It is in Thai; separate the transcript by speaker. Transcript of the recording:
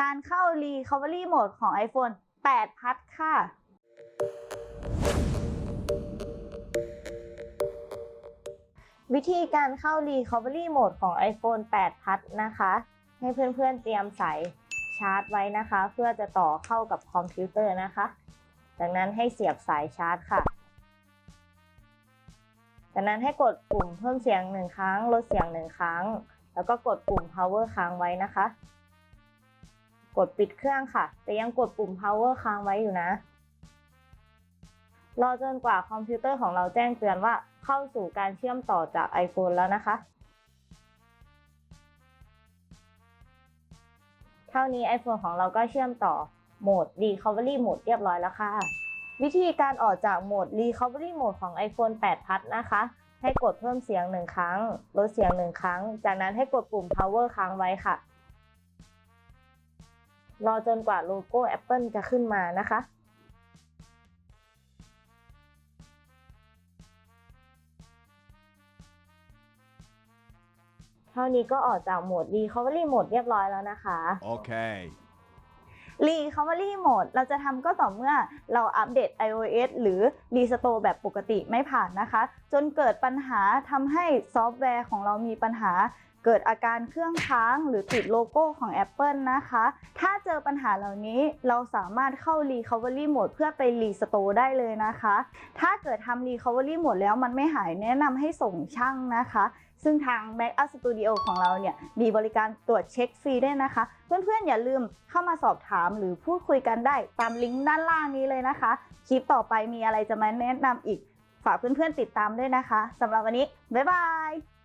Speaker 1: การเข้า Recovery Mode ของ iPhone 8พัดค่ะวิธีการเข้า Recovery Mode ของ iPhone 8พัดนะคะ ให้เพื่อนๆเตรียมสายชาร์จไว้นะคะ เพื่อจะต่อเข้ากับคอมพิวเตอร์นะคะ จากนั้นให้เสียบสายชาร์จค่ะ จากนั้นให้กดปุ่มเพิ่มเสียงหนึ่งครั้ง ลดเสียงหนึ่งครั้ง แล้วก็กดปุ่ม power ค้างไว้นะคะ กดปิดเครื่องค่ะ แต่ยังกดปุ่ม power ค้างไว้อยู่นะ รอจนกว่าคอมพิวเตอร์ของเราแจ้งเตือนว่าเข้าสู่การเชื่อมต่อจาก iPhone แล้วนะคะ เท่านี้ iPhone ของเราก็เชื่อมต่อโหมด Recovery Mode เรียบร้อยแล้วค่ะ วิธีการออกจากโหมด Recovery Mode ของ iPhone 8พัดนะคะให้กดเพิ่มเสียงหนึ่งครั้ง ลดเสียงหนึ่งครั้ง จากนั้นให้กดปุ่ม power ค้างไว้ค่ะ รอจนกว่าโลโก้ Apple จะขึ้นมานะคะ เท่านี้ก็ออกจากโหมด Recovery Mode เรียบร้อยแล้วนะคะ
Speaker 2: Okay.
Speaker 1: Recovery Mode เราจะทำก็ต่อเมื่อเราอัปเดต iOS หรือ Restore แบบปกติไม่ผ่านนะคะ จนเกิดปัญหาทำให้ซอฟต์แวร์ของเรามีปัญหาเกิดอาการเครื่องค้างหรือติดโลโก้ของ Apple นะคะ ถ้าเจอปัญหาเหล่านี้เราสามารถเข้า Recovery Mode เพื่อไป Restore ได้เลยนะคะ ถ้าเกิดทำ Recovery Mode แล้วมันไม่หายแนะนำให้ส่งช่างนะคะ ซึ่งทาง Backup Studio ของเราเนี่ย มีบริการตรวจเช็คฟรีด้วยนะคะ เพื่อนๆ อย่าลืมเข้ามาสอบถามหรือพูดคุยกันได้ตามลิงก์ด้านล่างนี้เลยนะคะ คลิปต่อไปมีอะไรจะมาแนะนำอีก ฝากเพื่อนๆติดตามด้วยนะคะสำหรับวันนี้บ๊ายบาย